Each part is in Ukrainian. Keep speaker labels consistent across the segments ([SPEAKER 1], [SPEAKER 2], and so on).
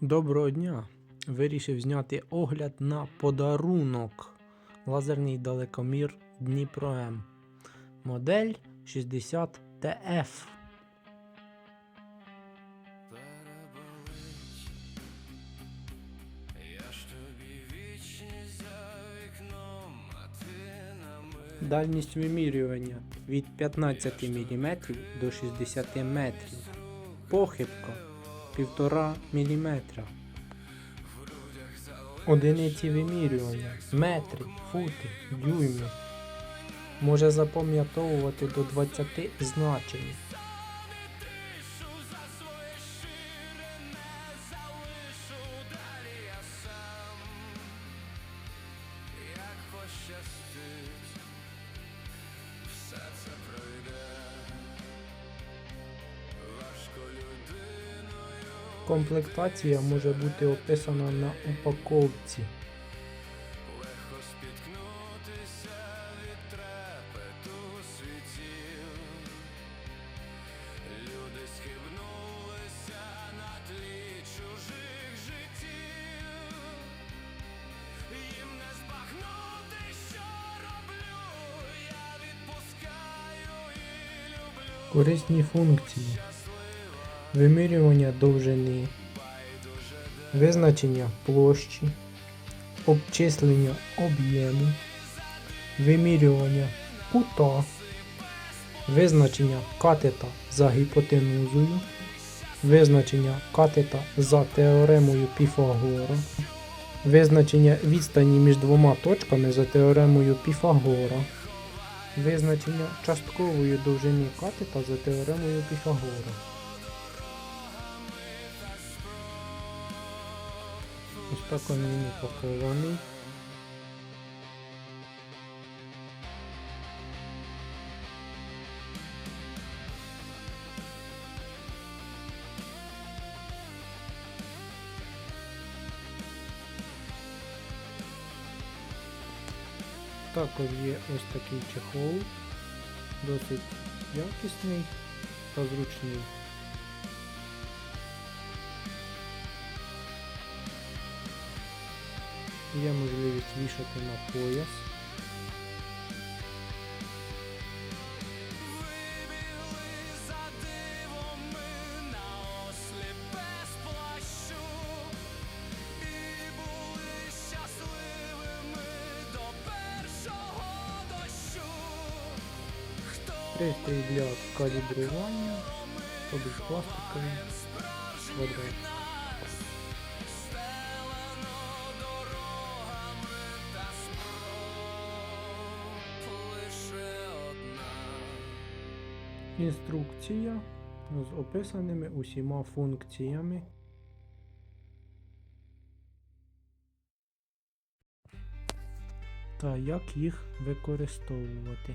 [SPEAKER 1] Доброго дня! Вирішив зняти огляд на подарунок. Лазерний далекомір Дніпро М. Модель 60 TF.
[SPEAKER 2] я ж тобі за вікном, а ти на мить
[SPEAKER 1] Дальність вимірювання від 15 мм до 60 метрів. Похибка 1,5 мм. Одиниці вимірювання метри, фути, дюйми. Може запам'ятовувати до 20 значень. Комплектація може бути описана на упаковці. Корисні функції. Вимірювання довжини, визначення площі, обчислення об'єму, вимірювання кута, визначення катета за гіпотенузою, визначення катета за теоремою Піфагора, визначення відстані між двома точками за теоремою Піфагора. Визначення часткової довжини катета за теоремою Піфагора. Ось так він він упакований. Також є ось такий чехол, досить якісний та зручний. Є можливість вішати на пояс.
[SPEAKER 2] Вибігли за дивом ми на осліп
[SPEAKER 1] Інструкція з описаними усіма функціями. Та як їх використовувати.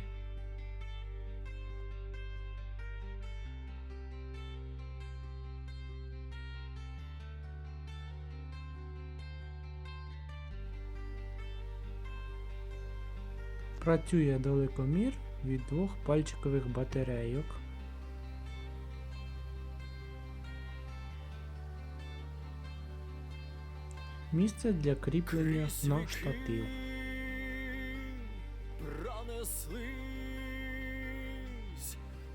[SPEAKER 1] Працює далекомір від двох пальчикових батарейок. Місце для кріплення на штатив.
[SPEAKER 2] Пронеслись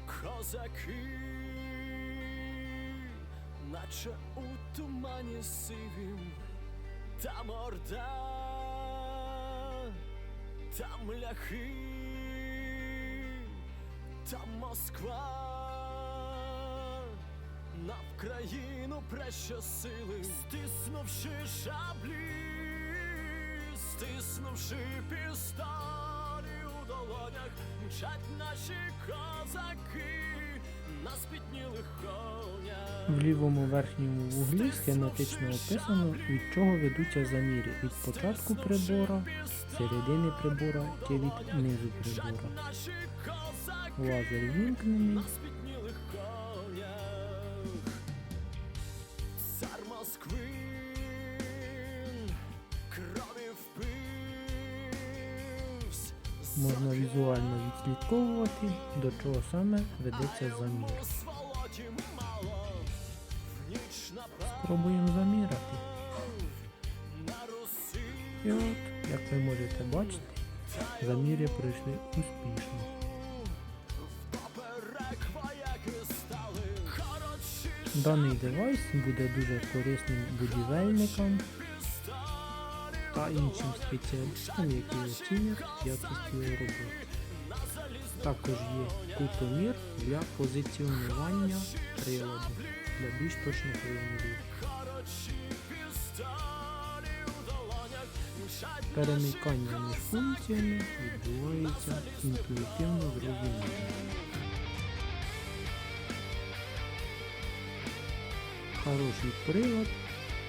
[SPEAKER 2] козаки, наче у тумані сивім, там орда, там ляхи, там Москва. На Вкраїну прещосили, стиснувши шаблі, стиснувши пістолі у долонях, мчать наші козаки на спітнілих конях.
[SPEAKER 1] В лівому верхньому вуглі схематично описано, від чого ведуться заміри від початку прибора, середини прибора чи від низу прибора. Лазер вімкнений. Можна візуально відслідковувати, до чого саме ведеться замір. Спробуємо заміряти. І от, як ви можете бачити, заміри пройшли успішно. Даний девайс буде дуже корисним будівельникам та іншим спеціалістам, які оцінять якість його роботи. Також є кутомір для позиціонування приладу для більш точних вимірів. Перемикання між функціями відбувається інтуїтивно зрозуміло. Хороший прилад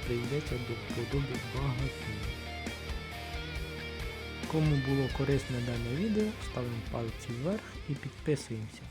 [SPEAKER 1] прийдеться до вподоби багатим. Кому було корисне дане відео, ставимо пальці вверх і підписуємося.